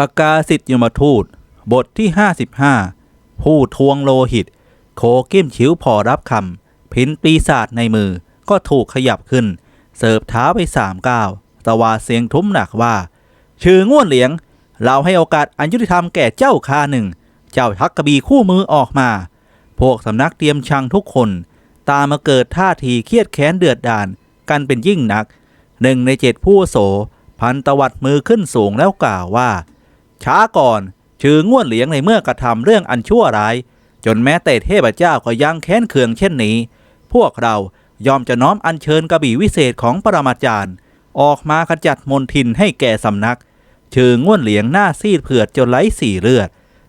ปากาสิทธิยมทูต บทที่ 55 ผู้ทวงโลหิต โคกิ้มฉิวพอรับคำพินปีศาจในมือก็ถูกขยับขึ้น เสิร์ฟเท้าไปสามก้าวตะวาเสียงทุ้มหนักว่า ชื่อง่วนเหลียง เราให้โอกาสอันยุติธรรมแก่เจ้าคาหนึ่ง เจ้าทักกระบีคู่มือออกมา พวกสำนักเตรียมชังทุกคน ตามมาเกิดท่าทีเครียดแค้นเดือดดาลกันเป็นยิ่งนักหนึ่งในเจ็ดผู้โส พันตวัดมือขึ้นสูงแล้วกล่าวว่า ช้าก่อนชื่อง่วนเหลียงในเมื่อกระทำเรื่องอันชั่วร้าย จนแม้แต่เทพเจ้าก็ยังแค้นเคืองเช่นนี้ พวกเรายอมจะน้อมอัญเชิญกระบี่วิเศษของปรมาจารย์ ออกมาขจัดมนทินให้แก่สำนัก ชื่อง่วนเหลียงหน้าซีดเผือดจนไหลสีเลือด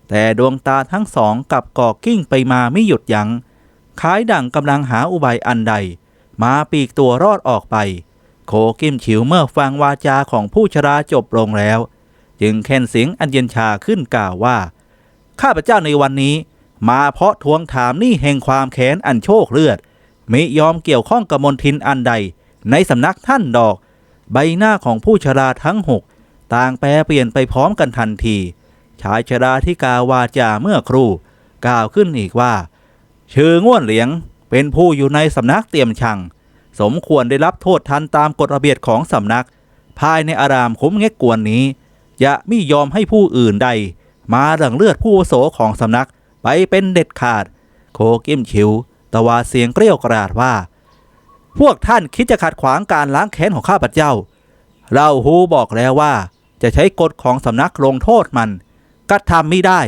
แต่ดวงตาทั้งสองกลับก่อกิ้งไปมาไม่หยุดยัง้งคล้ายดั่งกำลังหาอุบายอันใด มาปีกตัวรอดออกไป โคกิมฉิวเมื่อฟังวาจาของผู้ชราจบลงแล้ว จึงแค้นเสียงอันเย็นชาขึ้นกล่าวว่า ข้าพเจ้าในวันนี้ มาเพราะทวงถามหนี้แห่งความแค้นอันโชคเลือดมิยอมเกี่ยวข้องกับมนทินอันใด ในสำนักท่านดอก ใบหน้าของผู้ชราทั้งหกต่างแปรเปลี่ยนไปพร้อมกันทันที ชายชราที่กาววาจาเมื่อครู่ กล่าวขึ้นอีกว่า ชื่อง่วนเหลียงเป็นผู้อยู่ในสำนักเตรียมชัง สมควรได้รับโทษทันตามกฎระเบียบของสำนัก ภายในอารามคุ้มเง็กกวนนี้ จะไม่ยอมให้ผู้อื่นใด มาหลังเลือดผู้วุโสของสำนักไปเป็นเด็ดขาด โคกิมชิวตะวาเสียงเกรี้ยวกราดว่า พวกท่านคิดจะขัดขวางการล้างแค้นของข้าพเจ้า เราฮูบอกแล้วว่า จะใช้กฎของสำนักลงโทษมันกระทำไม่ได้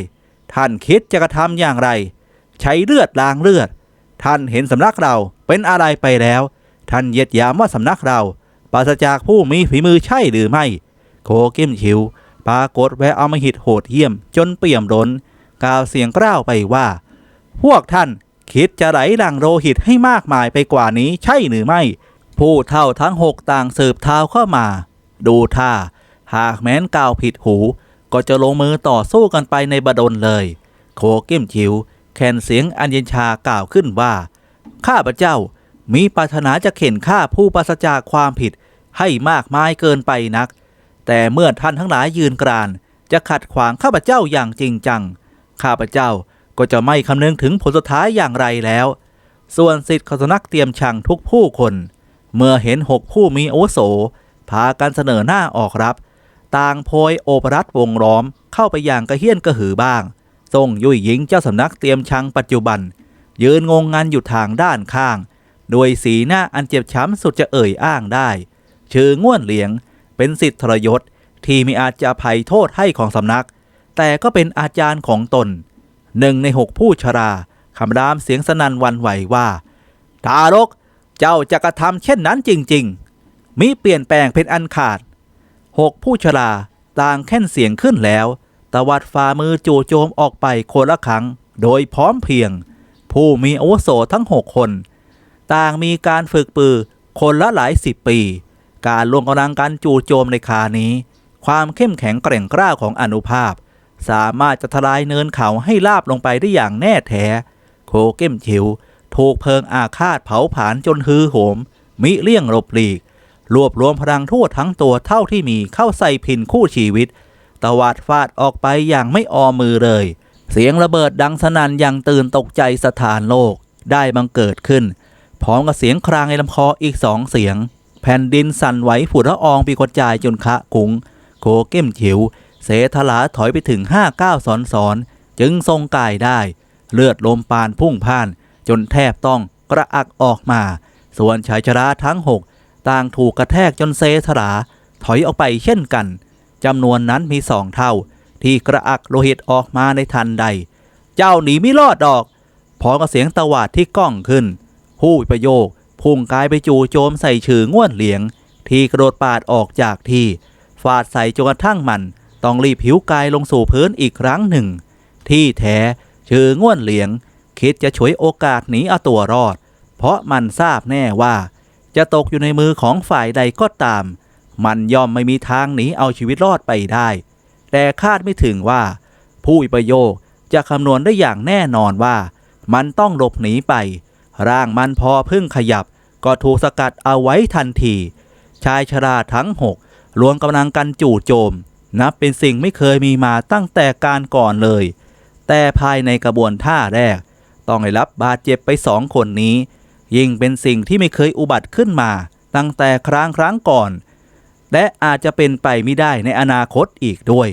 ท่านคิดจะกระทำอย่างไร ใช้เลือดล้างเลือด ท่านเห็นสำนักเราเป็นอะไรไปแล้ว ท่านเยียดยามว่าสำนักเราปราศจากผู้มีฝีมือใช่หรือไม่ โคกิมชิว ปรากฏแวะเอามาหิดโหดเยี่ยมจนเปี่ยมล้น กล่าวเสียงกล้าวไปว่า พวกท่านคิดจะไหลหลังโลหิตให้มากมายไปกว่านี้ใช่หรือไม่ ผู้เท่าทั้งหกต่างสืบเท้าเข้ามา ดูท่า หากแม้นกล่าวผิดหู ก็จะลงมือต่อสู้กันไปในบดลเลย โคกิมชิว แคนเสียงอัญญชากล่าวขึ้นว่า ข้าพระเจ้ามีปรารถนาจะเข็นฆ่าผู้ปราศจากความผิดให้มากมายเกินไปนัก แต่เมื่อท่านทั้งหลายยืนกราน จะขัดขวางข้าพเจ้าอย่างจริงจัง ข้าพเจ้าก็จะไม่คำนึงถึงผลสุดท้ายอย่างไรแล้ว ส่วนสิทธิ์ขสนักเตรียมชังทุกผู้คน เมื่อเห็นหกผู้มีอวโส พากันเสนอหน้าออกรับ ต่างโพยโอปรัตวงล้อมเข้าไปอย่างกระเฮี้ยนกระหือบ้าง ทรงยุยหญิงเจ้าสำนักเตรียมชังปัจจุบัน ยืนงงงันอยู่ทางด้านข้าง โดยสีหน้าอันเจ็บช้ำสุดจะเอ่ยอ้างได้ชื่อง่วนเหลียง เป็นสิทธิทรยศที่มีอาจจะภัยโทษให้ของสำนัก แต่ก็เป็นอาจารย์ของตนหนึ่งในหกผู้ชราคำรามเสียงสนั่นวันไหวว่า ทารกเจ้าจะกระทำเช่นนั้นจริง ๆมิเปลี่ยนแปลงเป็นอันขาดหกผู้ชราต่างแค่นเสียงขึ้นแล้ว ตวัดฝ่ามือจู่โจมออกไปคนละครั้ง โดยพร้อมเพียง ผู้มีอาวุโสทั้งหกคน ต่างมีการฝึกปือคนละหลายสิบปี การลงกำลังการจู่โจมในคานี้ ความเข้มแข็งแกร่งกล้าของอนุภาพ สามารถจะทลายเนินเขาให้ลาบลงไปได้อย่างแน่แท้ โคเก้มฉิว ถูกเพลิงอาฆาตเผาผลาญจนฮือโหม มิเลี่ยงหลบหลีก รวบรวมพลังทั่วทั้งตัวเท่าที่มีเข้าใส่พินคู่ชีวิต ตวาดฟาดออกไปอย่างไม่ออมมือเลย เสียงระเบิดดังสนั่นอย่างตื่นตกใจสถานโลกได้บังเกิดขึ้นพร้อมกับเสียงครางในลำคออีกสองเสียง แผ่นดินสั่นไหวผุดละอองปีกระจายจนคะกุงโคเก้มฉิว เสถลาถอยไปถึงห้าก้าสอนสอนจึงทรงกายได้ เลือดลมปานพุ่งพ่าน จนแทบต้องกระอักออกมา ส่วนชายชราทั้งหกต่างถูกกระแทกจนเซถลาถอยออกไปเช่นกันจำนวนนั้นมีสองเท่า ที่กระอักโลหิตออกมาในทันใด เจ้าหนีไม่รอดดอกพร้อมกับเสียงตะวาดที่ก้องขึ้น ผู้ประโยค พุ่งกายไปจู่โจมใส่ชื่อง่วนเหลียง ที่กระโดดปาดออกจากที่ ฟาดใส่จนกระทั่งมัน ต้องรีบผิวกายลงสู่พื้นอีกครั้งหนึ่ง ที่แท้ชื่อง่วนเหลียง คิดจะฉวยโอกาสหนีเอาตัวรอด เพราะมันทราบแน่ว่า จะตกอยู่ในมือของฝ่ายใดก็ตาม มันย่อมไม่มีทางหนีเอาชีวิตรอดไปได้ แต่คาดไม่ถึงว่า ผู้ประโยคจะคำนวณได้อย่างแน่นอนว่า มันต้องหลบหนีไป ร่างมันพอพึ่งขยับ ก็ถูกสกัดเอาไว้ทันที ชายชราทั้งหกรวมกำลังกันจู่โจม นับเป็นสิ่งไม่เคยมีมาตั้งแต่การก่อนเลย แต่ภายในกระบวนท่าแรก ต้องได้รับบาดเจ็บไปสองคนนี้ ยิ่งเป็นสิ่งที่ไม่เคยอุบัติขึ้นมา ตั้งแต่ครั้งครั้งก่อน และอาจจะเป็นไปไม่ได้ในอนาคตอีกด้วย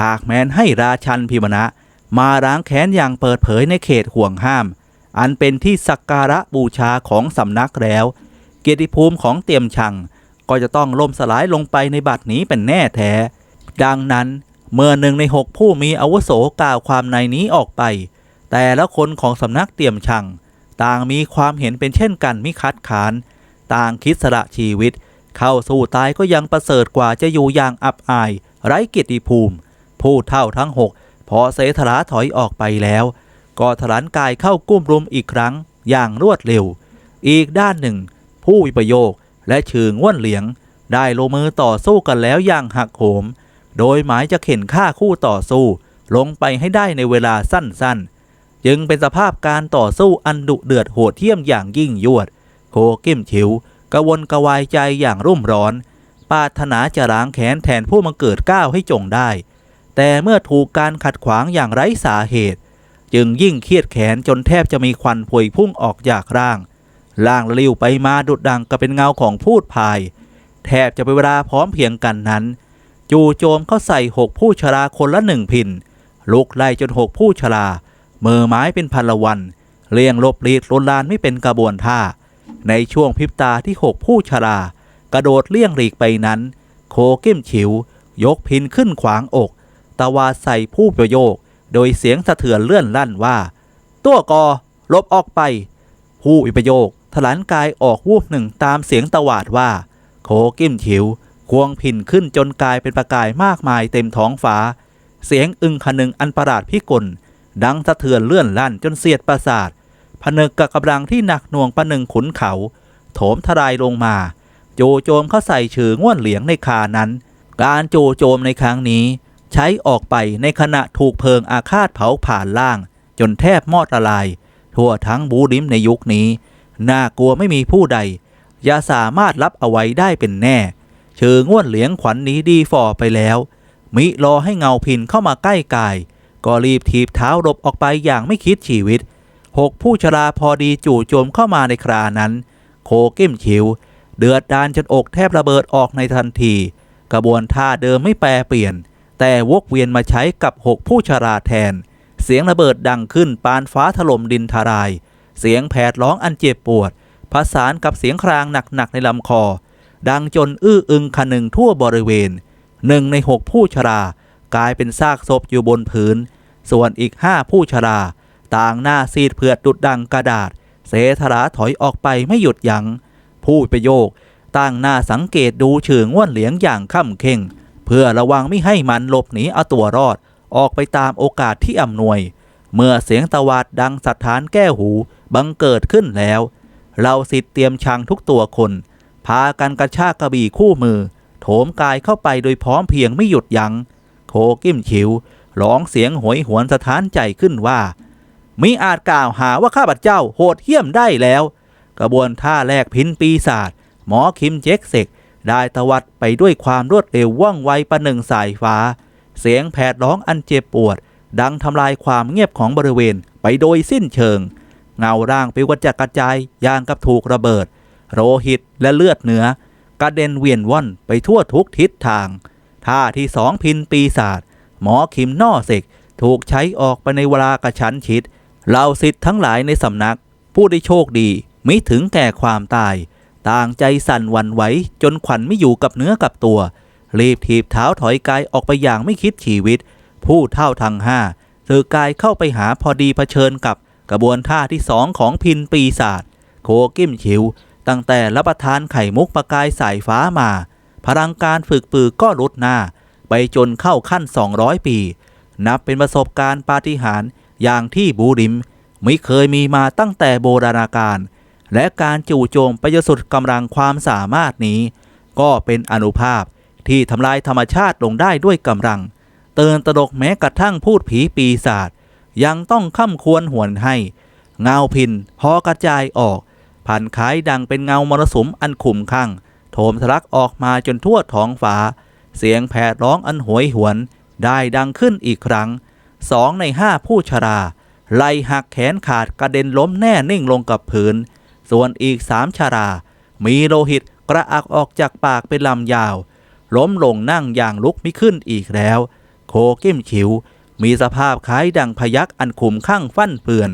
หากแม้นให้ราชันพิมนะมาล้างแค้นอย่างเปิดเผยในเขตห่วงห้าม อันเป็นที่สักการะบูชาของสำนักแล้ว เกียรติภูมิของเตียมชัง ก็จะต้องล่มสลายลงไปในบัดนี้เป็นแน่แท้ ดังนั้นเมื่อหนึ่งในหกผู้มีอาวุโสกล่าวความในนี้ออกไป แต่ละคนของสำนักเตียมชัง ต่างมีความเห็นเป็นเช่นกันมิคัดค้าน ต่างคิดสละชีวิต เข้าสู่ตายก็ยังประเสริฐกว่าจะอยู่อย่างอับอาย ไร้เกียรติภูมิ ผู้เท่าทั้งหกพอเสถลาถอยออกไปแล้ว ก็ถลันกายเข้ากุ้มรุมอีกครั้งอย่างรวดเร็ว อีกด้านหนึ่ง ผู้วิปโยคและชืงว่วนเหลียง ได้ลงมือต่อสู้กันแล้วอย่างหักโหม โดยหมายจะเข็นฆ่าคู่ต่อสู้ ลงไปให้ได้ในเวลาสั้นๆ จึงเป็นสภาพการต่อสู้อันดุเดือดโหดเหี้ยมอย่างยิ่งยวด โคกิ้มฉิวกระวนกระวายใจอย่างรุ่มร้อน ปาถนาจะล้างแค้นแทนผู้มาเกิดก้าวให้จงได้ แต่เมื่อถูกการขัดขวางอย่างไร้สาเหตุ จึงยิ่งเครียดแค้นจนแทบจะมีควันพวยพุ่งออกจากร่าง ล่างลิ้วไปมาดุดดังกับเป็นเงาของพูดพาย แทบจะเป็นเวลาพร้อมเพียงกันนั้น จู่โจมเข้าใส่หกผู้ชราคนละหนึ่งพินลุกไล่จนหกผู้ชราเมือไม้เป็นพันละวันเลี่ยงลบหลีกลนลานไม่เป็นกระบวนท่า ในช่วงพริบตาที่หกผู้ชรา กระโดดเลี่ยงหลีกไปนั้น โคเก้มฉิว ยกพินขึ้นขวางอกตะวาใส่ผู้ประโยค โดยเสียงสะเทือนเลื่อนลั่นว่า ตัวกอลบออกไป ผู้วิปโยคถลันกายออกวูบหนึ่งตามเสียงตวาดว่า โคกิมฉิว ควงพินขึ้นจนกลายเป็นประกายมากมายเต็มท้องฟ้า เสียงอึงคนึงอันประหลาดพิกล ดังสะเทือนเลื่อนลั่นจนเสียดประสาทผนึกกับกำลังที่หนักหน่วงประหนึ่งขุนเขา โถมทลายลงมาโจโจมเข้าใส่ฉือง่วนเหลียงในคานั้น การโจโจมในครั้งนี้ ใช้ออกไปในขณะถูกเพลิงอาฆาตเผาผ่านล่าง จนแทบมอดละลาย ทั่วทั้งบูดิมในยุคนี้ น่ากลัวไม่มีผู้ใดอย่าสามารถรับเอาไว้ได้เป็นแน่ เชิงง่วนเหลียงขวัญนนี้ดีฟอไปแล้ว มิรอให้เงาพินเข้ามาใกล้กาย ก็รีบถีบเท้าหลบออกไปอย่างไม่คิดชีวิตหกผู้ชราพอดีจู่โจมเข้ามาในครานั้น โคกิ้มชิว เดือดดานจนอกแทบระเบิดออกในทันที กระบวนท่าเดิมไม่แปรเปลี่ยน แต่วกเวียนมาใช้กับหกผู้ชราแทน เสียงระเบิดดังขึ้นปานฟ้าถล่มดินทาราย เสียงแผดร้องอันเจ็บปวดผสานกับเสียงครางหนักๆในลำคอ ดังจนอื้ออึงคนึงทั่วบริเวณ หนึ่งในหกผู้ชรากลายเป็นซากศพอยู่บนพื้น ส่วนอีกห้าผู้ชรา ต่างหน้าซีดเผือดดุดดังกระดาษ เสถราถอยออกไปไม่หยุดยัง้ง ผู้ประโยค ตั้งหน้าสังเกตดูเชิงง่วนเหลียงอย่างข้าเข่ง เพื่อระวังไม่ให้มันหลบหนีเอาตัวรอด ออกไปตามโอกาสที่อำนวย เมื่อเสียงตะวาดดังสถานแก้หูบังเกิดขึ้นแล้วเราสิทธิ์เตรียมชังทุกตัวคน พากันกระชากกระบี่คู่มือ โถมกายเข้าไปโดยพร้อมเพียงไม่หยุดยัง้งโคกิมฉิวร้องเสียงโหยหวนสถานใจขึ้นว่ามิอาจกล่าวหาว่าข้าพเจ้าโหดเหี้ยมได้แล้ว กระบวนท่าแลกพินปีศาจหมอคิมเจ็กเซก ได้ตวัดไปด้วยความรวดเร็วว่องไวประหนึ่งสายฟ้า เสียงแผดร้องอันเจ็บปวด ดังทำลายความเงียบของบริเวณไปโดยสิ้นเชิง เงาร่างไปกระจัดกระจายอย่างกับถูกระเบิดโรหิตและเลือดเนื้อกระเด็นเวียนว่อนไปทั่วทุกทิศทาง ท่าที่สองพินปีศาจหมอคิมนอเซกถูกใช้ออกไปในเวลากระชั้นชิดเหล่าสิทธิ์ทั้งหลายในสำนัก ผู้ได้โชคดีมิถึงแก่ความตาย ต่างใจสั่นหวันไหวจนขวัญไม่อยู่กับเนื้อกับตัว รีบถีบเท้าถอยกายออกไปอย่างไม่คิดชีวิต ผู้เท่าทางห้าเธอกายเข้าไปหาพอดีเผชิญกับกระบวนท่าที่สองของพินปีศาจโคกิมฉิว ตั้งแต่รับประทานไข่มุกประกายสายฟ้ามา พลังการฝึกปือก็ลดหน้า ไปจนเข้าขั้น 200 ปี นับเป็นประสบการณ์ปาฏิหาริย์อย่างที่บูริม ไม่เคยมีมาตั้งแต่โบราณกาล และการจู่โจมไปจนสุดกำลังความสามารถนี้ ก็เป็นอนุภาพที่ทำลายธรรมชาติลงได้ด้วยกำลัง เตือนตระดกแม้กระทั่งพูดผีปีศาจยังต้องข้าควรหวนให้ เงาพินพอกระจายออกผ่านขายดังเป็นเงามรสุมอันขุมข้างโถมทะลักออกมาจนทั่วท้องฟ้า เสียงแผดร้องอันโหวยหวน ได้ดังขึ้นอีกครั้งสองในห้าผู้ชรา ไล่หักแขนขาดกระเด็นล้มแน่นิ่งลงกับพื้น ส่วนอีกสามชรา มีโลหิตกระอักออกจากปากเป็นลำยาว ล้มลงนั่งอย่างลุกไม่ขึ้นอีกแล้ว โคกิ้มขิว มีสภาพคล้ายดังพยักอันขุมข้างฟั่นเฟือน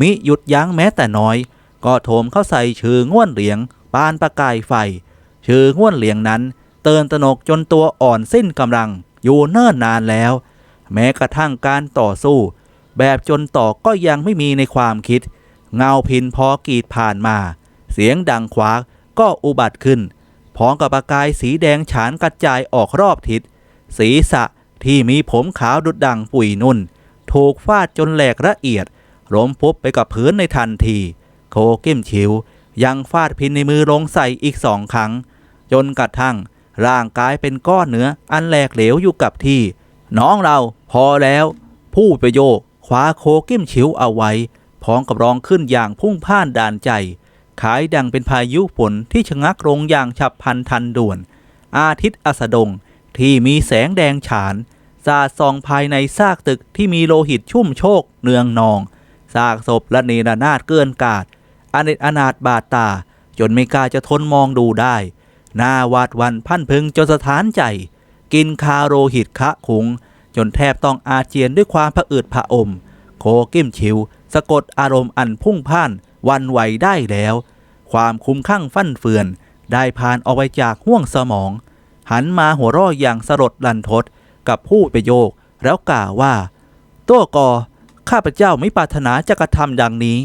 มิหยุดยั้งแม้แต่น้อย ก็โถมเข้าใส่ชื่อง่วนเหลียง ปานประกายไฟ ชื่อง่วนเหลียงนั้น เตือนตนกจนตัวอ่อนสิ้นกำลัง อยู่เนิ่นนานแล้ว แม้กระทั่งการต่อสู้ แบบจนต่อก็ยังไม่มีในความคิด เงาพินพอกรีดผ่านมา เสียงดังขวากก็อุบัติขึ้นพร้อมกับประกายสีแดงฉานกระจายออกรอบทิศศีรษะที่มีผมขาวดุดดังปุ๋ยนุ่น ถูกฟาดจนแหลกละเอียดล้มพุบไปกับพื้นในทันที โคกิ้มชิว ยังฟาดพินในมือลงใส่อีกสองครั้ง จนกระทั่ง ร่างกายเป็นก้อนเนื้ออันแหลกเหลวอยู่กับที่ น้องเราพอแล้ว ผู้ประโยคคว้าโคกิ้มชิวเอาไว้ พร้อมกับร้องขึ้นอย่างพุ่งพ่านด่านใจ ขายดังเป็นพายุฝนที่ชะงักลงอย่างฉับพลันทันด่วน อาทิตย์อัสดงที่มีแสงแดงฉาน สาดส่องภายในซากตึกที่มีโลหิตชุ่มโชกเนืองนอง ซากศพและเนรนาดเกินกาดอเนจอนาถบาดตา จนไม่กล้าจะทนมองดูได้หน้าวาดวันพันพึงจนสถานใจ กินคาโรหิตคะขุง จนแทบต้องอาเจียนด้วยความผะอืดผะอม โคกิ้มชิว สะกดอารมณ์อันพุ่งพ่านวันไหวได้แล้ว ความคุ้มข้างฟั่นเฟือน ได้ผ่านออกไปจากห้วงสมอง หันมาหัวร่ออย่างสลดลันทดกับผู้ประโยคแล้วกล่าวว่า ตัวกอข้าพเจ้าไม่ปรารถนาจะกระทำดังนี้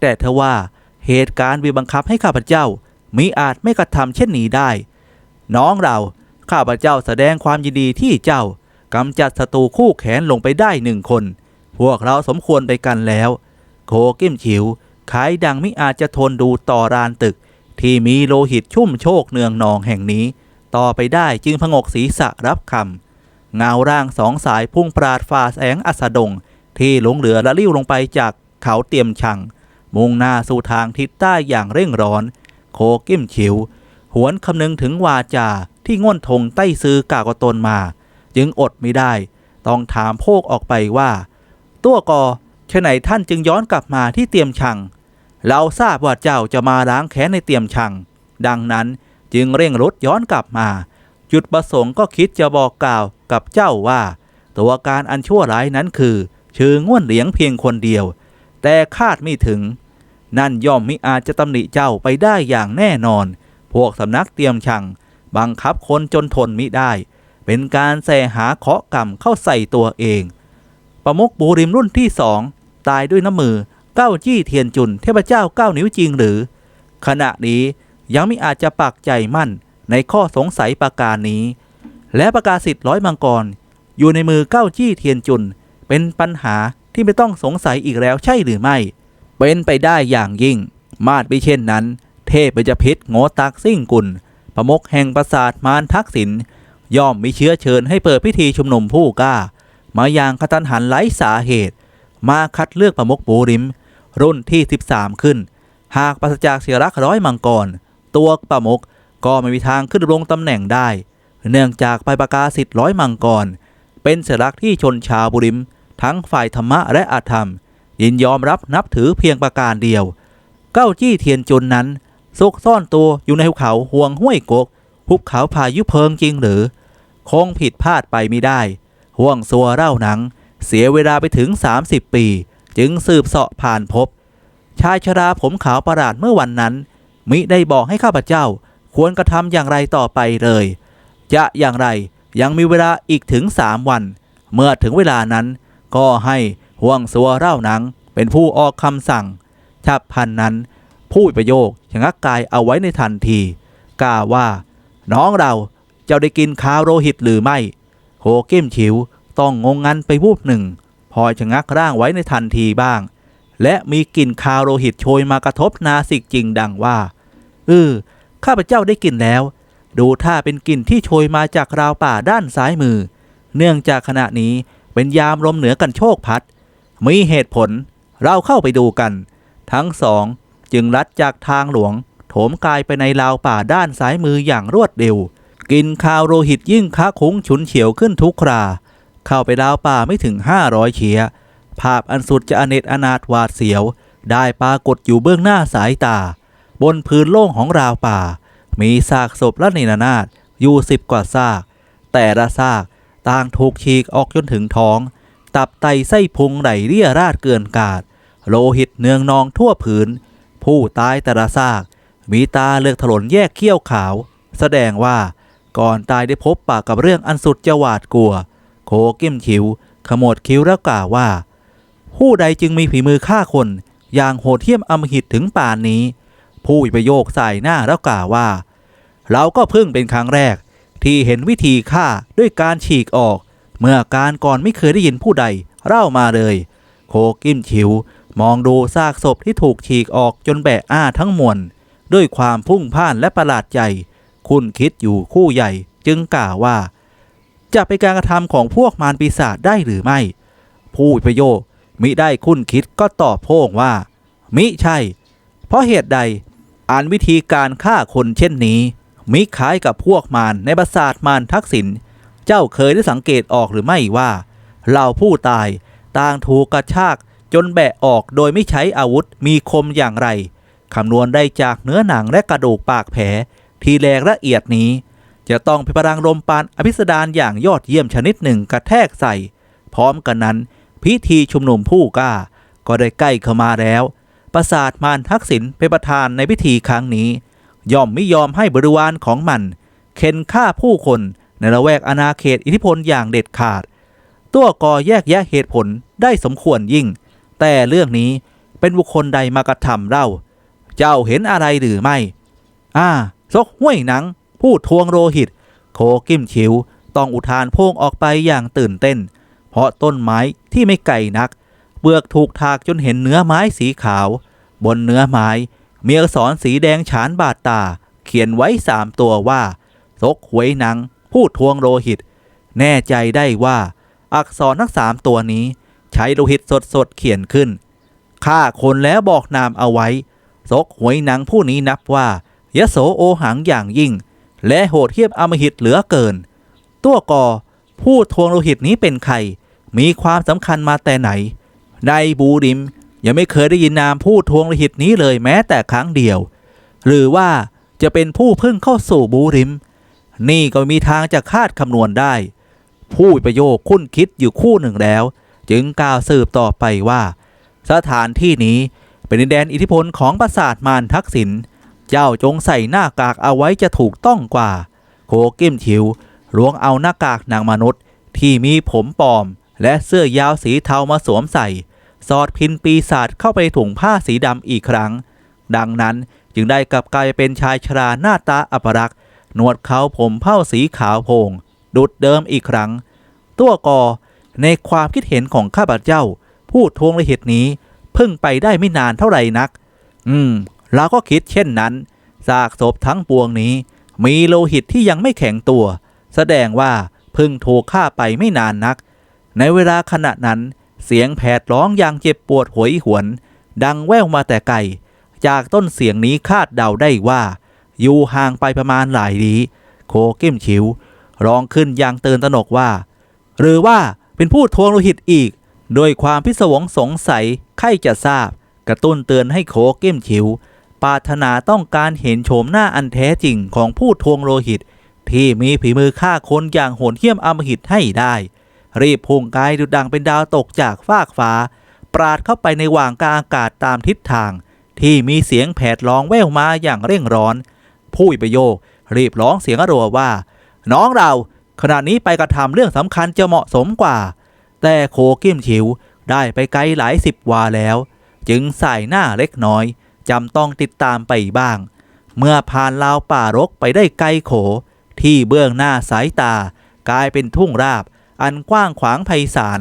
แต่ทว่าเหตุการณ์บีบบังคับให้ข้าพเจ้ามิอาจไม่กระทำเช่นนี้ได้ น้องเราข้าพเจ้าแสดงความยินดีที่เจ้ากำจัดศัตรูคู่แขนลงไปได้หนึ่งคน พวกเราสมควรไปกันแล้ว โคกิมฉิว ขายดังมิอาจจะทนดูต่อรานตึก ที่มีโลหิตชุ่มโชกเนืองนองแห่งนี้ ต่อไปได้จึงพงกศีรษะรับคำเงาร่างสองสายพุ่งปราดฝ่าแสงอัสดง ที่หลงเหลือและลิ้วลงไปจากเขาเตรียมชัง มุ่งหน้าสู่ทางทิศใต้อย่างเร่งร้อน โคกิมฉิว หวนคำนึงถึงวาจาที่ง่วนทงใต้ซื้อกากตนมา จึงอดไม่ได้ ต้องถามโพกออกไปว่า ตัวกอชะไหนท่านจึงย้อนกลับมาที่เตรียมชัง เราทราบว่าเจ้าจะมาล้างแค้นในเตรียมชัง ดังนั้นจึงเร่งรถย้อนกลับมา จุดประสงค์ก็คิดจะบอกกล่าวกับเจ้าว่า ตัวการอันชั่วร้ายนั้นคือ ชื่อง่วนเหลียงเพียงคนเดียว แต่คาดไม่ถึง นั่นย่อมมิอาจจะตำหนิเจ้าไปได้อย่างแน่นอน พวกสำนักเตรียมชัง บังคับคนจนทนมิได้ เป็นการแสหาเคาะกรรมเข้าใส่ตัวเอง ประมุกบูริมรุ่นที่สองตายด้วยน้ำมือเก้าจี้เทียนจุนเทพเจ้าเก้านิ้วจริงหรือ ขณะนี้ยังไม่อาจจะปักใจมั่นในข้อสงสัยประการนี้ และประกาศสิทธิ์ร้อยมังกร อยู่ในมือเก้าจี้เทียนจุน เป็นปัญหาที่ไม่ต้องสงสัยอีกแล้วใช่หรือไม่ เป็นไปได้อย่างยิ่ง มาดไปเช่นนั้น เทพบจพิษโงตักซิ่งกุลประมกแห่งปราสาทมารทักษิณย่อมมีเชื้อเชิญให้เปิดพิธีชุมนุมผู้กล้า มาอย่างขตันหันไร้สาเหตุ มาคัดเลือกประมกปูริม รุ่นที่ 13 ขึ้น หากปราศจากเสียรักร้อยมังกร ตัวประมกก็ไม่มีทางขึ้นดำรงตำแหน่งได้ เนื่องจากไปประกาศสิทธิ์ร้อยมังกร เป็นเสยรักที่ชนชาวบุริม ทั้งฝ่ายธรรมะและอาธรรม ยินยอมรับนับถือเพียงประการเดียว เก้าจี้เทียนจุนนั้นซุกซ่อนตัวอยู่ในภูเขาห่วงห้วยกกภูเขาพายุเพิงจริงหรือ คงผิดพลาดไปไม่ได้ ห่วงซัวเล่าหนัง เสียเวลาไปถึง 30 ปี จึงสืบเสาะผ่านพบ ชายชราผมขาวประหลาดเมื่อวันนั้น มิได้บอกให้ข้าพเจ้า ควรกระทำอย่างไรต่อไปเลย จะอย่างไรยังมีเวลาอีกถึงสามวัน เมื่อถึงเวลานั้น ก็ให้ห่วงสัวเล่าหนัง เป็นผู้ออกคำสั่งฉับพันนั้นผู้ประโยคชะงักกายเอาไว้ในทันทีกล่าวว่า น้องเราเจ้าได้กินข้าวโรหิตหรือไม่ โหเก้มฉิวต้องงงงันไปวูบหนึ่ง พอชะงักร่างไว้ในทันทีบ้าง และมีกลิ่นคาโลหิตโชยมากระทบนาสิกจริงดังว่าเออข้าพเจ้าได้กลิ่นแล้ว ดูท่าเป็นกลิ่นที่โชยมาจากราวป่าด้านซ้ายมือ เนื่องจากขณะนี้เป็นยามลมเหนือกันโชกพัด มีเหตุผลเราเข้าไปดูกัน ทั้งสองจึงลัดจากทางหลวง โถมกายไปในราวป่าด้านซ้ายมืออย่างรวดเร็ว กินข้าวโลหิตยิ่งค้าคุ้งฉุนเฉียวขึ้นทุกครา เข้าไปดาวป่าไม่ถึง 500เฉีย ภาพอันสุดจะอเนจอนาถหวาดเสียว ได้ปรากฏอยู่เบื้องหน้าสายตา บนพื้นโล่งของราวป่า มีซากศพละนินานาถอยู่สิบกว่าซาก แต่ละซากต่างถูกฉีกออกจนถึงท้อง ตับไตไส้พุงไหลเรี่ยราดเกลื่อนกาด โลหิตเนืองนองทั่วผืน ผู้ตายแต่ละซาก มีตาเลือกถลนแยกเขี้ยวขาว แสดงว่า ก่อนตายได้พบปากกับเรื่องอันสุดจะหวาดกลัว โคกิมคิวขมวดคิ้วแล้วกล่าวว่า ผู้ใดจึงมีฝีมือฆ่าคน อย่างโหดเหี้ยมอำมหิตถึงป่านนี้ ผู้ประโยคใส่หน้าแล้วกล่าวว่า เราก็เพิ่งเป็นครั้งแรก ที่เห็นวิธีฆ่าด้วยการฉีกออก เมื่อการก่อนไม่เคยได้ยินผู้ใดเล่ามาเลย โคกิมชิวมองดูซากศพที่ถูกฉีกออกจนแบะอ้าทั้งมวลด้วยความพุ่งพ่านและประหลาดใจ คุณคิดอยู่คู่ใหญ่จึงกล่าวว่า จะเป็นการกระทำของพวกมารปีศาจได้หรือไม่ ผู้ประโยคมิได้คุ้นคิดก็ตอบโพ่งว่า มิใช่ เพราะเหตุใดอันวิธีการฆ่าคนเช่นนี้ มิคล้ายกับพวกมารในปราสาทมารทักษิณเจ้าเคยได้สังเกตออกหรือไม่ว่าเหล่าผู้ตายต่างถูกกระชากจนแบะออกโดยไม่ใช้อาวุธมีคมอย่างไรคำนวณได้จากเนื้อหนังและกระดูกปากแผล ที่แรงละเอียดนี้ จะต้องเป็นพลังลมปานอภิสดารอย่างยอดเยี่ยมชนิดหนึ่งกระแทกใส่ พร้อมกันนั้น พิธีชุมนุมผู้กล้า ก็ได้ใกล้เข้ามาแล้ว ประสาทมารทักษิณเป็นประธานในพิธีครั้งนี้ ย่อมไม่ยอมให้บริวารของมันเข็นฆ่าผู้คนในละแวกอาณาเขตอิทธิพลอย่างเด็ดขาด ตัวกอแยกแยะเหตุผลได้สมควรยิ่ง แต่เรื่องนี้เป็นบุคคลใดมากระทำเล่า เจ้าเห็นอะไรหรือไม่ อ่า ซกห้วยหนังผู้ทวงโรหิต โคกิมชิว ต้องอุทานโพงออกไปอย่างตื่นเต้น เพราะต้นไม้ที่ไม่ไกลนัก เปลือกถูกถากจนเห็นเนื้อไม้สีขาว บนเนื้อไม้ มีอักษรสีแดงฉานบาดตา เขียนไว้สามตัวว่าซกหวยหนังผู้ทวงโลหิต แน่ใจได้ว่า อักษรทั้งสามตัวนี้ ใช้โลหิตสดๆเขียนขึ้นฆ่าคนแล้วบอกนามเอาไว้ซกหวยหนังผู้นี้นับว่า ยโสโอหังอย่างยิ่ง และโหดเหี้ยมอำมหิตเหลือเกิน ตัวกอผู้ทวงโลหิตนี้เป็นใคร มีความสำคัญมาแต่ไหน ในบูริมยังไม่เคยได้ยินนามผู้ทวงโลหิตนี้เลยแม้แต่ครั้งเดียว หรือว่าจะเป็นผู้เพิ่งเข้าสู่บูริม นี่ก็มีทางจะคาดคำนวณได้ ผู้ประโยคคุ้นคิดอยู่คู่หนึ่งแล้ว จึงกล่าวสืบต่อไปว่า สถานที่นี้เป็นดินแดนอิทธิพลของปราสาทมารทักษิณ เจ้าจงใส่หน้ากากเอาไว้จะถูกต้องกว่า โคกิมชิวล้วงเอาหน้ากากนางมนุษย์ ที่มีผมปลอม และเสื้อยาวสีเทามาสวมใส่ สอดพินปีศาจเข้าไปถุงผ้าสีดำอีกครั้ง ดังนั้นจึงได้กลับกลายเป็นชายชราหน้าตาอัปรักษ์หนวดเขาผมเผ้าสีขาวโพงดุดเดิมอีกครั้ง ตัวกอในความคิดเห็นของข้าพเจ้า ผู้ทวงละเอียดนี้เพิ่งไปได้ไม่นานเท่าไหร่นัก อืม เราก็คิดเช่นนั้นซากศพทั้งปวงนี้ มีโลหิตที่ยังไม่แข็งตัว แสดงว่าเพิ่งถูกฆ่าไปไม่นานนัก ในเวลาขณะนั้น เสียงแผดร้องอย่างเจ็บปวดหวยหวน ดังแว่วมาแต่ไกลจากต้นเสียงนี้คาดเดาได้ว่า อยู่ห่างไปประมาณหลายลี้โคกิ้มชิว ร้องขึ้นอย่างเตื่นตนกว่า หรือว่าเป็นผู้ทวงโลหิตอีก โดยความพิศวงสงสัยใครจะทราบ กระตุ้นเตือนให้โคกิ้มชิว ปรารถนาต้องการเห็นโฉมหน้าอันแท้จริงของผู้ทวงโลหิต ที่มีฝีมือฆ่าคนอย่างโหดเหี้ยมอำมหิตให้ได้ รีบพุ่งกายดุดดังเป็นดาวตกจากฟากฟ้า ปราดเข้าไปในว่างกลางอากาศตามทิศทาง ที่มีเสียงแผดร้องแว่วมาอย่างเร่งร้อน ผู้ประโยครีบร้องเสียงอรัวว่า น้องเราขณะนี้ไปกระทำเรื่องสำคัญจะเหมาะสมกว่า แต่โคกิ้มชิวได้ไปไกลหลายสิบวาแล้ว จึงใส่หน้าเล็กน้อย จำต้องติดตามไปบ้าง เมื่อผ่านลาวป่ารกไปได้ไกลโข ที่เบื้องหน้าสายตา กลายเป็นทุ่งราบ อันกว้างขวางไพศาล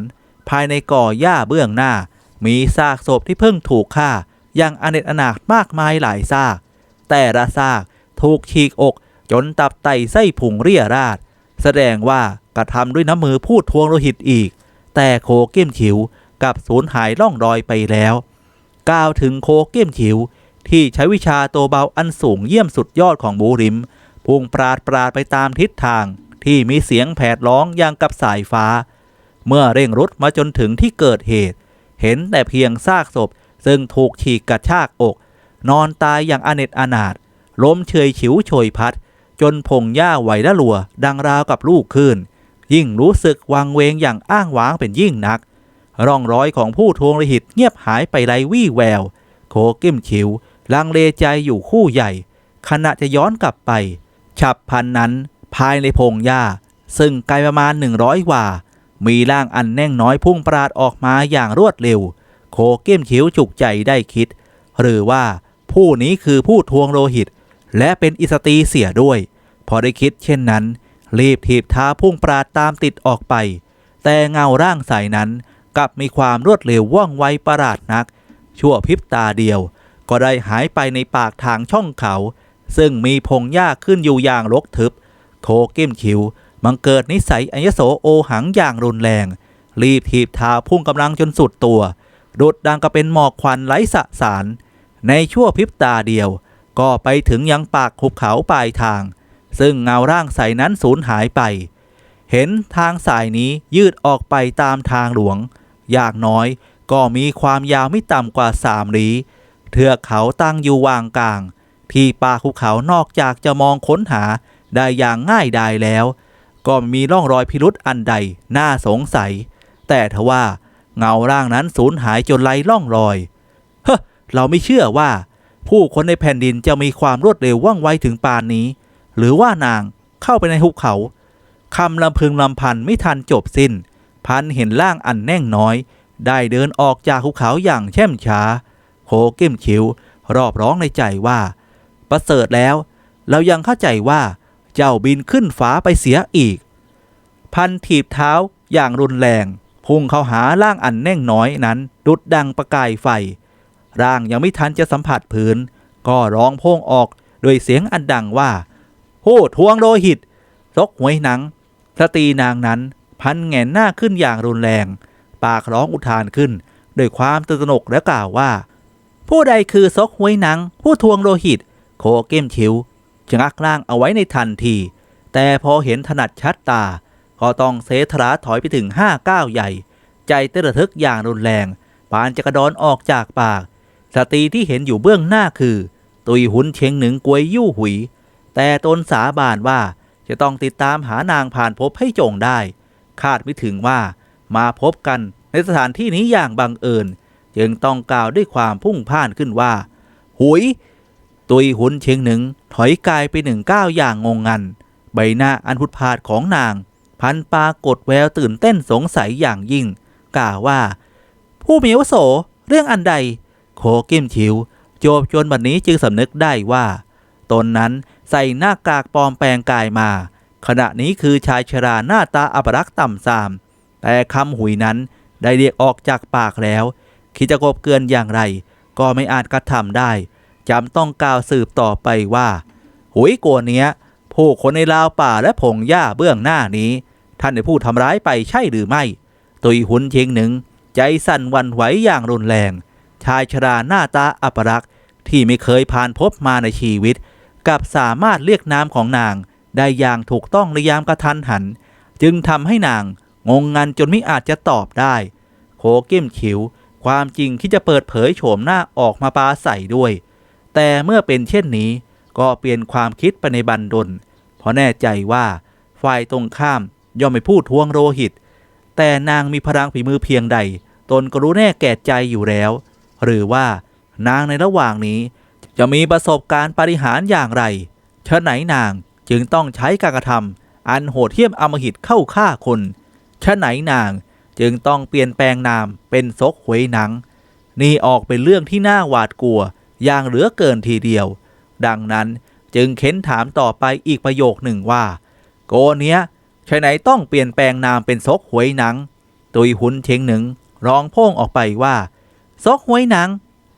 ภายในก่อหญ้าเบื้องหน้า มีซากศพที่เพิ่งถูกฆ่าอย่างอเนจอนาถมากมายหลายซาก แต่ละซากถูกฉีกอก จนตับไตไส้ผุงเรียราด แสดงว่ากระทำด้วยน้ำมือพูดทวงโลหิตอีก แต่โคเก้มฉิวกับสูญหายล่องรอยไปแล้ว กล่าวถึงโคเก้มฉิว ที่ใช้วิชาโตเบาอันสูงเยี่ยมสุดยอดของบูริม พุ่งปราดปราดไปตามทิศทางที่มีเสียงแผดร้องอย่างกับสายฟ้า เมื่อเร่งรุดมาจนถึงที่เกิดเหตุ เห็นแต่เพียงซากศพ ซึ่งถูกฉีกกระชากอก นอนตายอย่างอเนจอนาถล้มเฉยฉิวโชยพัด จนพงหญ้าไหวละลัว ดังราวกับลูกคลื่นยิ่งรู้สึกวังเวงอย่างอ้างว้างเป็นยิ่งนัก ร่องรอยของผู้ทวงรหิตเงียบหายไปไรวี่แวว โคกิมฉิวลังเลใจอยู่คู่ใหญ่ ขณะจะย้อนกลับไป ฉับพันนั้นภายในพงหญ้า ซึ่งไกลประมาณหนึ่งร้อยว่า มีร่างอันแน่งน้อยพุ่งปราดออกมาอย่างรวดเร็ว โคเก้มฉิวจุกใจได้คิด หรือว่าผู้นี้คือผู้ทวงโลหิต และเป็นอิสตีเสียด้วย พอได้คิดเช่นนั้น รีบถีบเท้าพุ่งปราดตามติดออกไป แต่เงาร่างใสนั้น กลับมีความรวดเร็วว่องไวประหลาดนัก ชั่วพริบตาเดียว ก็ได้หายไปในปากทางช่องเขา ซึ่งมีพงหญ้าขึ้นอยู่อย่างรกทึบ โคกิมคิวมังเกิดนิสัยอัยโสโอหังอย่างรุนแรง รีบถีบเท้าพุ่งกำลังจนสุดตัวดุดดังก็เป็นหมอกควันไร้สะสาร ในชั่วพริบตาเดียว ก็ไปถึงยังปากหุบเขาปลายทาง ซึ่งเงาร่างใสนั้นสูญหายไป เห็นทางสายนี้ยืดออกไปตามทางหลวง อย่างน้อยก็มีความยาวไม่ต่ำกว่าสามลี้เทือกเขาตั้งอยู่วางกลาง ที่ป่าภูเขานอกจากจะมองค้นหาได้อย่างง่ายดายแล้ว ก็มีร่องรอยพิรุษอันใดน่าสงสัย แต่ทว่าเงาร่างนั้นสูญหายจนไร้ร่องรอย เฮ้เราไม่เชื่อว่า ผู้คนในแผ่นดินจะมีความรวดเร็วว่องไวถึงปานนี้ หรือว่านางเข้าไปในหุบเขาคำลำพึงลำพันไม่ทันจบสิ้น พันเห็นร่างอันแน่งน้อย ได้เดินออกจากหุบเขาอย่างแช่มช้า โคกิ้มคิวรอบร้องในใจว่า ประเสริฐแล้ว เรายังเข้าใจว่า เจ้าบินขึ้นฟ้าไปเสียอีก พันถีบเท้าอย่างรุนแรง พุ่งเข้าหาร่างอันแน่งน้อยนั้น ดุดดังประกายไฟ ร่างยังไม่ทันจะสัมผัสพื้น ก็ร้องโพ่งออกโดยเสียงอันดังว่าผู้ทวงโลหิตซกหวยหนังสตรีนางนั้น พันแงนหน้าขึ้นอย่างรุนแรง ปากร้องอุทานขึ้นด้วยความตื่นตระหนกและกล่าวว่า ผู้ใดคือซกห้วยหนัง ผู้ทวงโลหิต โคเก้มชิวชะงักร่างเอาไว้ในทันที แต่พอเห็นถนัดชัดตา ก็ต้องเสถราถอยไปถึงห้าก้าวใหญ่ ใจเต้นระทึกอย่างรุนแรงปานจะกระดอนออกจากปาก สตรีที่เห็นอยู่เบื้องหน้าคือ ตุยหุนเชงหนึ่งกวยยู่หุย แต่ตนสาบานว่าจะต้องติดตามหานางผ่านพบให้จงได้ คาดไม่ถึงว่ามาพบกันในสถานที่นี้อย่างบังเอิญ จึงต้องกล่าวด้วยความพุ่งพ่านขึ้นว่า หุย ตุยหุนเชียงหนึ่งถอยกายไปหนึ่งก้าวอย่างงงงัน ใบหน้าอันพุดพาดของนาง พันปากฏแววตื่นเต้นสงสัยอย่างยิ่ง กล่าวว่า ผู้มีวโสเรื่องอันใด โคกิมชิว โจบจนบัดนนี้จึงสำนึกได้ว่า ตนนั้นใส่หน้ากากปลอมแปลงกายมา ขณะนี้คือชายชราหน้าตาอัปรักต่ำซาม แต่คำหุยนั้นได้เรียกออกจากปากแล้ว คิดจะกบเกลือนอย่างไร ก็ไม่อาจกระทำได้จำต้องกล่าวสืบต่อไปว่า หุยกวนเนี้ย ผู้คนในลาวป่าและพงหญ้าเบื้องหน้านี้ ท่านได้ผู้ทำร้ายไปใช่หรือไม่ ตุยหุนเชียงหนึ่ง ใจสั่นวันไหวอย่างรุนแรง ชายชราหน้าตาอัปรักที่ไม่เคยผ่านพบมาในชีวิต กับสามารถเรียกนามของนาง ได้อย่างถูกต้องในยามกระทันหัน จึงทำให้นางงงงันจนไม่อาจจะตอบได้ โคกิ้มขิว ความจริงที่จะเปิดเผยโฉมหน้าออกมาปาใส่ด้วย แต่เมื่อเป็นเช่นนี้ก็เปลี่ยนความคิดไปในบันดลเพราะแน่ใจว่าฝ่ายตรงข้ามย่อมไม่พูดทวงโรหิต แต่นางมีพลังฝีมือเพียงใด ตนก็รู้แน่แก่ใจอยู่แล้ว หรือว่านางในระหว่างนี้ จะมีประสบการณ์ปริหารอย่างไรเชะไหนนาง จึงต้องใช้การกระทำอันโหดเหี้ยมอำมหิตเข้าฆ่าคนชะไหนนางจึงต้องเปลี่ยนแปลงนามเป็นซกหวยหนัง นี่ออกเป็นเรื่องที่น่าหวาดกลัวอย่างเหลือเกินทีเดียว ดังนั้นจึงเค้นถามต่อไปอีกประโยคหนึ่งว่า โกเนี้ยช่ไหนต้องเปลี่ยนแปลงนามเป็นซกหวยหนัง ตุยหุนเชงหนึ่งร้องพ่งออกไปว่าซกหวยหนัง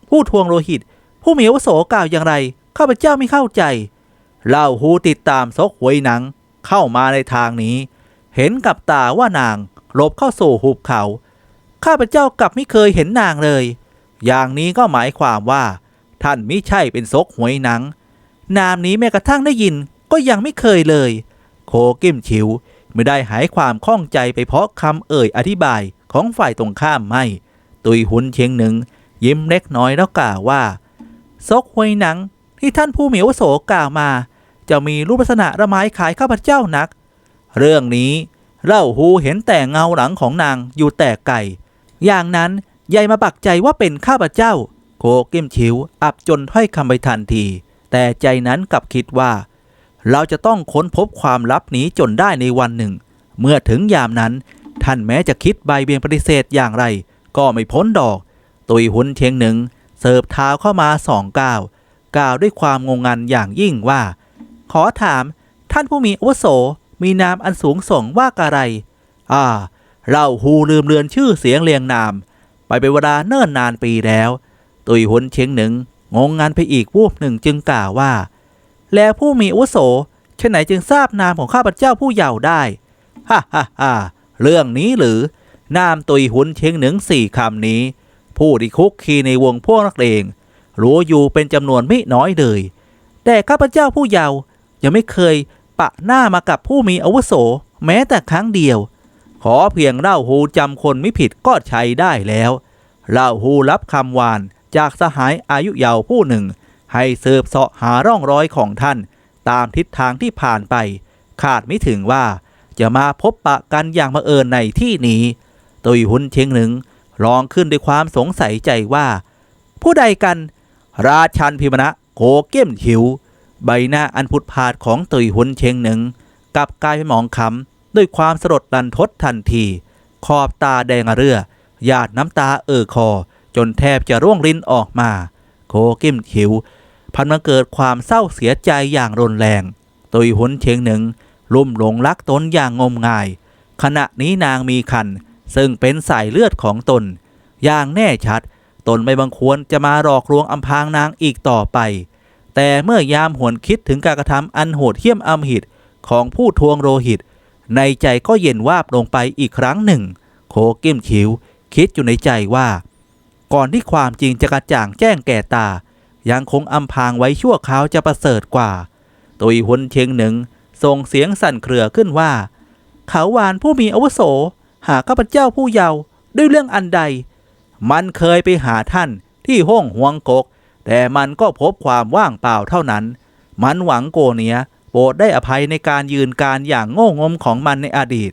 ผู้ทวงโลหิต ผู้มีวโสกล่าวอย่างไรข้าพเจ้าไม่เข้าใจ เล่าหูติดตามซกหวยหนัง เข้ามาในทางนี้ เห็นกับตาว่านางหลบเข้าสู่หุบเขา ข้าพเจ้ากลับไม่เคยเห็นนางเลย อย่างนี้ก็หมายความว่า ท่านมิใช่เป็นซกหวยหนัง นามนี้แม้กระทั่งได้ยินก็ยังไม่เคยเลย โคกิมชิวไม่ได้หายความข้องใจไปเพราะคำเอ่ยอธิบายของฝ่ายตรงข้ามไม่ ตุยหุนเชียงหนึ่ง ยิ้มเล็กน้อยแล้วกล่าวว่าซกหวยหนังที่ท่านผู้มีวโสกล่าวมา จะมีรูปลักษณะระไม้ขายข้าพเจ้านัก เรื่องนี้เล่าหูเห็นแต่เงาหลังของนางอยู่แต่ไก่ อย่างนั้นยายมาปักใจว่าเป็นข้าพเจ้า โคกิมชิว อับจนถ้อยคำไปทันที แต่ใจนั้นกลับคิดว่า เราจะต้องค้นพบความลับนี้จนได้ในวันหนึ่ง เมื่อถึงยามนั้น ท่านแม้จะคิดใบเบียงปฏิเสธอย่างไร ก็ไม่พ้นดอก ตุยหุนเชียงหนึ่ง เสิร์ฟเท้าเข้ามาสองก้าวกล่าวด้วยความงงงันอย่างยิ่งว่า ขอถามท่านผู้มีอุโส มีนามอันสูงส่งว่ากะไร อ่า เราฮูลืมเลือนชื่อเสียงเรียงนาม ไปเป็นเวลาเนิ่นนานปีแล้ว ตุยหุนเชียงหนึ่งงงงันไปอีกวูบหนึ่งจึงกล่าวว่า แล้วผู้มีอุโสเช่นไหนจึงทราบนามของข้าพเจ้าผู้เยาว์ได้ ฮ่าฮ่าฮ่าเรื่องนี้หรือ นามตุยหุนเชียงหนึ่งสี่คำนี้ ผู้ที่คุกคีในวงพวกนักเลงรู้อยู่เป็นจำนวนไม่น้อยเลย แต่ข้าพเจ้าผู้เยาว์ ยังไม่เคยปะหน้ามากับผู้มีอาวุโส แม้แต่ครั้งเดียว ขอเพียงเล่าฮูจำคนไม่ผิดก็ใช้ได้แล้วเล่าฮูรับคำวานจากสหายอายุเยาว์ผู้หนึ่ง ให้เสืบเสาะหาร่องรอยของท่าน ตามทิศทางที่ผ่านไปคาดไม่ถึงว่าจะมาพบปะกันอย่างบังเอิญในที่นี้ ตุยหุนเชียงหนึ่งร้องขึ้นด้วยความสงสัยใจว่า ผู้ใดกัน ราชันพิมณะโกเก้มหิว ใบหน้าอันพุดพาดของตุยหุนเชงหนึ่งกลับกลายเป็นหมองคำด้วยความสลดดันทดทันที ขอบตาแดงเรือหยาดน้ำตาเอ่อคอ จนแทบจะร่วงรินออกมา โคกิมหิว พันมาเกิดความเศร้าเสียใจอย่างรุนแรงตุยหุนเชงหนึ่งลุ่มหลงรักตนอย่างงมงาย ขณะนี้นางมีคันซึ่งเป็นสายเลือดของตน อย่างแน่ชัด ตนไม่บังควรจะมาหลอกลวงอำพรางนางอีกต่อไป แต่เมื่อยามหวนคิดถึงการกระทำอันโหดเหี้ยมอำหิตของผู้ทวงโลหิต ในใจก็เย็นวาบลงไปอีกครั้งหนึ่ง โคกิมคิวคิดอยู่ในใจว่า ก่อนที่ความจริงจะกระจ่างแจ้งแก่ตา ยังคงอำพรางไว้ชั่วคราวจะประเสริฐกว่าตุยหุนเชียงหนึ่งส่งเสียงสั่นเครือขึ้นว่า เขาวานผู้มีอาวุโส หาข้าพเจ้าผู้เยาว์ด้วยเรื่องอันใด มันเคยไปหาท่านที่ห้องหวงกก แต่มันก็พบความว่างเปล่าเท่านั้น มันหวังโกเนียโปรดได้อภัยในการยืนการอย่างโง่งมของมันในอดีต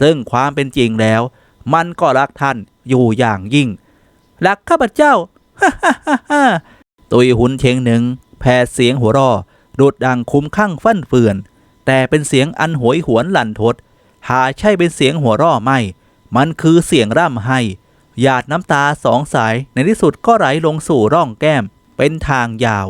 ซึ่งความเป็นจริงแล้ว มันก็รักท่านอยู่อย่างยิ่ง รักข้าพเจ้าฮ่าฮ่าฮ่าฮ่าตุยหุนเชงหนึ่งแผดเสียงหัวรอดุดดังคุ้มข้างฟั่นเฟือน แต่เป็นเสียงอันโหยหวนหลั่นทด หาใช่เป็นเสียงหัวร่อไม่ มันคือเสียงร่ำไห้หยาดน้ำตาสองสายในที่สุดก็ไหลลงสู่ร่องแก้ม เป็นทางยาว